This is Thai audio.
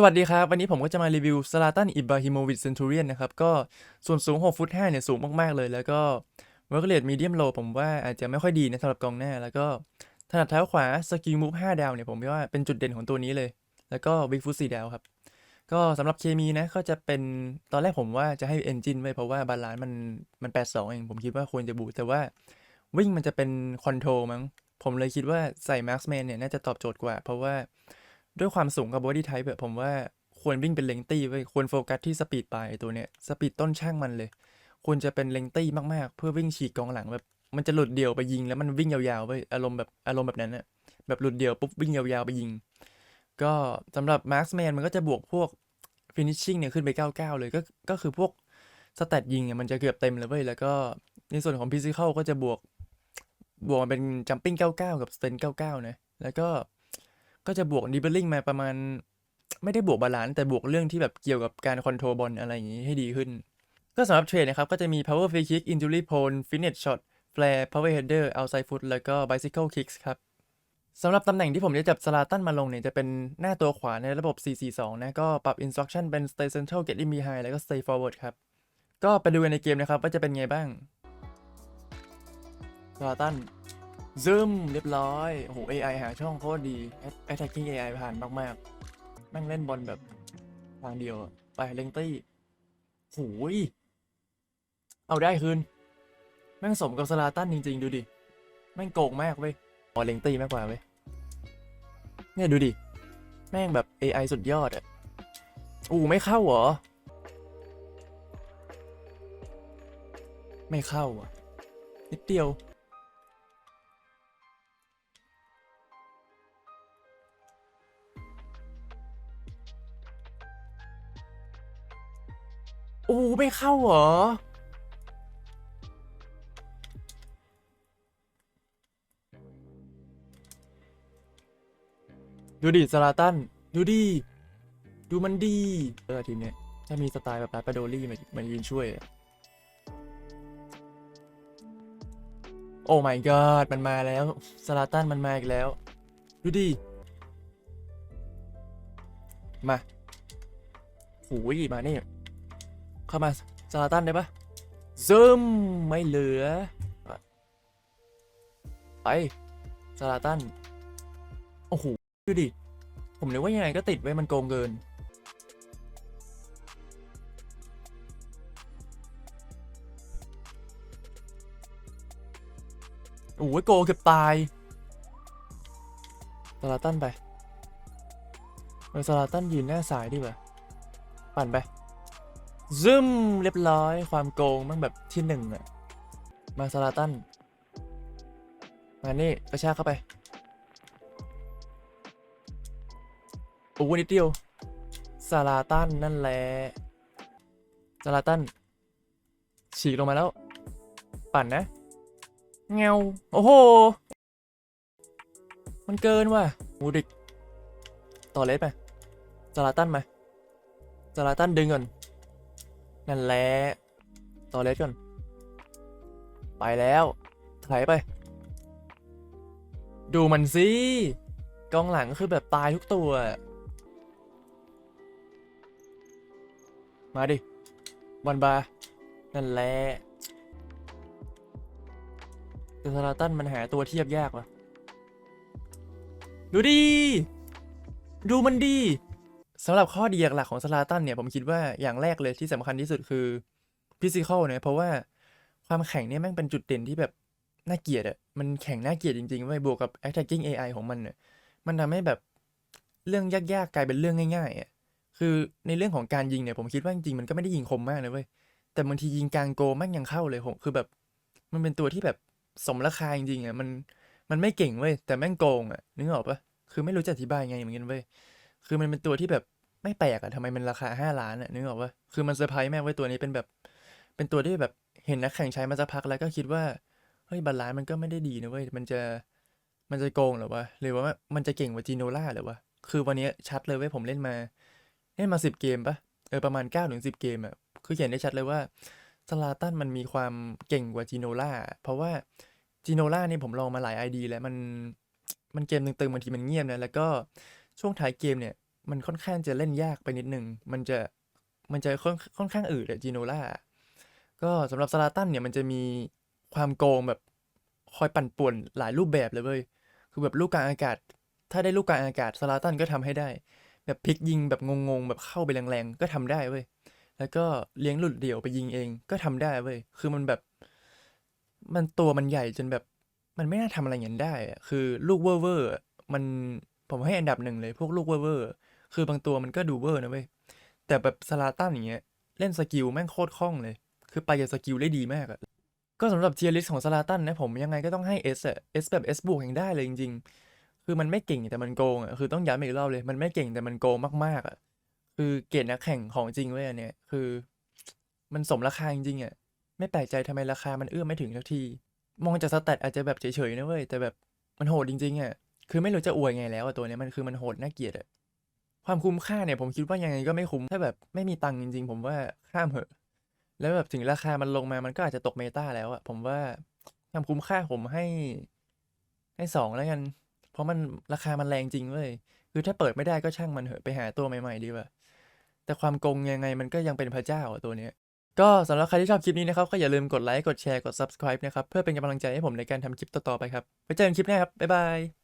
สวัสดีครับ วันนี้ผมก็จะมารีวิวซ l ลาตันอิบราฮิโมวิชเซนตูเรียนนะครับ ก็ส่วนสูง 6 ฟุต5เนี่ยสูงมาก ๆ เลย แล้วก็เวิร์กเรทมีเดียมโลผมว่าอาจจะไม่ค่อยดีนะสำหรับกองหน้า แล้วก็ถนัดเท้าขวาสกิลมูฟ5ดาวเนี่ยผมว่าเป็นจุดเด่นของตัวนี้เลย แล้วก็บิ๊กฟุต4ดาวครับ ก็สำหรับเคมีนะก็จะเป็นตอนแรกผมว่าจะให้เอนจินไว้เพราะว่าบาลานซ์มันมัน82เองผมคิดว่าควรจะบูแต่ว่าวิ่งมันจะเป็นคอนโทรลมั้งผมเลยคิดว่าใส่มาร์คแมนเนี่ยน่าจะตอบโจทย์กว่า เพราะว่า ด้วยความสูงกับบอดี้ไทป์แบบผมว่าควรวิ่งเป็นเลงตี้ไว้ควรโฟกัสที่สปีดปลายตัวเนี้ยสปีดต้นช่างมันเลย ควรจะเป็นเลงตี้มากๆ เพื่อวิ่งฉีกกองหลังแบบมันจะหลุดเดี่ยวไปยิงแล้วมันวิ่งยาวๆไปอารมณ์แบบอารมณ์แบบนั้นอะแบบหลุดเดี่ยวปุ๊บวิ่งยาวๆไปยิง ก็สำหรับมาร์คแมนมันก็จะบวกพวกฟินิชชิ่งเนี่ยขึ้นไป 99 เลยก็ก็คือพวกสแตทยิงเนี่ยมันจะเกือบเต็มเลยเว้ยแล้วก็ในส่วนของฟิสิคอลก็จะบวกบวกมาเป็นจัมปิ้ง99 กับสเตน99นะแล้วก็ ก็จะบวกดิบเบิลลิงมาประมาณ ไม่ได้บวกบาลานซ์แต่บวกเรื่องที่แบบเกี่ยวกับการคอนโทรลบอลอะไรอย่างนี้ให้ดีขึ้น ก็สำหรับเทรดนะครับ ก็จะมี power free kick injury prone finish shot flare power header outside foot แล้วก็ bicycle kicks ครับสำหรับตำแหน่งที่ผมจะจับสลาตันมาลงเนี่ย จะเป็นหน้าตัวขวาในระบบ 442 นะ ก็ปรับ instruction เป็น stay central get in behind แล้วก็ stay forward ครับ ก็ไปดูกันในเกมนะครับ ว่าจะเป็นไงบ้างสลาตัน ซึมเรียบร้อย โอ้โห AI หาช่องโคตรดี attacking AI ผ่านมากๆแม่งเล่นบอลแบบทางเดียว ไปเลงตี้โหยเอาได้คืน แม่งสมกับสลาตันจริง ๆ ดูดิ แม่งโกงมากเว้ยออเลงตี้มากกว่าเว้ย เนี่ยดูดิ แม่งแบบ AI สุดยอดอะอู้ไม่เข้าเหรอ ไม่เข้าอะ นิดเดียว โอ้ไม่เข้าเหรอ ดูดิสลาตัน ดูดิ ดูมันดีเออทีมเนี้ยถ้ามีสไตล์แบบลาปาโดลี่มามายืนช่วย โอ้ my god มันมาแล้วสลาตันมันมาอีกแล้ว ดูดิ มาหูยมาเนี่ เข้ามาซาลาตันได้ปะซึมไม่เหลือ ไปซาลาตัน โอ้โห ดูดิ ผมนึกว่ายังไงก็ติดไว้มันโกงเกิน โอ้ยโกงเกือบตายซาลาตันไปเออซาลาตันยืนหน้าสายดีกว่าปั่นไป ซึมเรียบร้อยความโกงมันแบบที่หนึ่งอะมาซาลาตัน มานี่กระชากเข้าไป โอ้นิดเดียวซาลาตันนั่นแหละซาลาตัน ฉีกลงมาแล้ว ปั่นนะ เงาโอ้โห มันเกินว่ะมูดิก ต่อเลสไปซาลาตันมาซาลาตันดึงก่อน นั่นแหละต่อเลสก่อน ไปแล้วถ่ายไป ดูมันสิกองหลังคือแบบตายทุกตัว มาดิบอลบา นั่นแหละแต่ซาลาตันมันหาตัวเทียบยากว่ะ ดูดิดูมันดี สำหรับข้อดีหลักๆของสลาตันเนี่ยผมคิดว่าอย่างแรกเลยที่สำคัญที่สุดคือฟิสิกอลเนี่ยเพราะว่าความแข็งเนี่ยแม่งเป็นจุดเด่นที่แบบน่าเกลียดอะมันแข็งน่าเกลียดจริงๆเว้ยบวกกับ attacking AI ของมันเนี่ยมันทำให้แบบเรื่องยากๆกลายเป็นเรื่องง่ายๆอะคือในเรื่องของการยิงเนี่ยผมคิดว่าจริงๆมันก็ไม่ได้ยิงคมมากนะเว้ยแต่บางทียิงกลางโกแม่งยังเข้าเลยผมคือแบบ มันเป็นตัวที่แบบสมราคาจริงๆอะมันมันไม่เก่งเว้ยแต่แม่งโกงอะนึกออกปะคือไม่รู้จะอธิบายไงเหมือนกันเว้ย คือมันเป็นตัวที่แบบไม่แปลกอะทำไมมันราคาห้าล้านอะนึกออกปะคือมันเซอร์ไพรส์แม่ไว้ยตัวนี้เป็นแบบ เป็นตัวที่แบบเห็นนักแข่งใช้มาสักพักแล้วก็คิดว่าเฮ้ยบาลานซ์มันก็ไม่ได้ดีนะเว้ยมันจะมันจะโกงหรอวะหรือว่ามันจะเก่งกว่าจีโนล่าหรอวะคือวันนี้ชัดเลยเว้ยผมเล่นมาเล่นมาสิบเกมปะเออประมาณเก้าถึงสิบเกมอะคือเห็นได้ชัดเลยว่าสลาตันมันมีความเก่งกว่าจีโนล่าเพราะว่าจีโนล่านี่ผมลองมาหลายไอดีแล้วมันมันเกมตึงๆบางทีมันเงียบนะแล้วก็ ช่วงท้ายเกมเนี่ย มันค่อนข้างจะเล่นยากไปนิดนึง มันจะมันจะค่อนค่อนข้างอืดอะจีโนล่าก็สำหรับซาลาตันเนี่ยมันจะมีความโกงแบบคอยปั่นป่วนหลายรูปแบบเลยเว้ยคือแบบลูกกลางอากาศ ถ้าได้ลูกกลางอากาศซาลาตันก็ทำให้ได้ แบบพลิกยิงแบบงงๆแบบเข้าไปแรงๆก็ทำได้เว้ยแล้วก็เลี้ยงหลุดเดี่ยวไปยิงเองก็ทำได้เว้ยคือมันแบบ มันตัวมันใหญ่จนแบบ มันไม่น่าทำอะไรอย่างนั้นได้อะคือลูกเวอร์เวอร์มัน ผมให้อันดับหนึ่งเลยพวกลูกเวอร์เวอร์คือบางตัวมันก็ดูเวอร์นะเว้ย แต่แบบสลาตันอย่างเงี้ย เล่นสกิลแม่งโคตรคล่องเลย คือไปกับสกิลได้ดีมากอะก็สำหรับเทียริสของสลาตันนะผมยังไงก็ต้องให้ S อะ S แบบ S บวกยังได้เลยจริง ๆ คือมันไม่เก่งแต่มันโกงอะคือต้องย้ำอีกรอบเลย มันไม่เก่งแต่มันโกงมากๆอะคือเกรดนักแข่งของจริงเว้ยอันเนี้ยคือ มันสมราคาจริงๆอะไม่แปลกใจทำไมราคามันเอื้อมไม่ถึงสักที มองจากสแตทอาจจะแบบเฉยๆนะเว้ยแต่แบบมันโหดจริงๆอะ คือไม่รู้จะอวยไงแล้วอะตัวเนี้ยมันคือมันโหดน่าเกลียดอะความคุ้มค่าเนี่ยผมคิดว่ายังไงก็ไม่คุ้มถ้าแบบไม่มีตังค์จริง ๆ ผมว่าข้ามเหอะ แล้วแบบถึงราคามันลงมามันก็อาจจะตกเมตาแล้วอะผมว่าความคุ้มค่าผมให้ ให้สองแล้วกัน เพราะมันราคามันแรงจริงเว้ยคือถ้าเปิดไม่ได้ก็ช่างมันเหอะไปหาตัวใหม่ ๆ ดีกว่าแต่ความโกงยังไงมันก็ยังเป็นพระเจ้าอะตัวเนี้ยก็สำหรับใครที่ชอบคลิปนี้นะครับ ก็อย่าลืมกดไลค์ กดแชร์ กด subscribe นะครับ เพื่อเป็นกำลังใจให้ผมในการทำคลิปต่อ ๆ ไปครับไว้เจอกันคลิปหน้าครับ บ๊ายบาย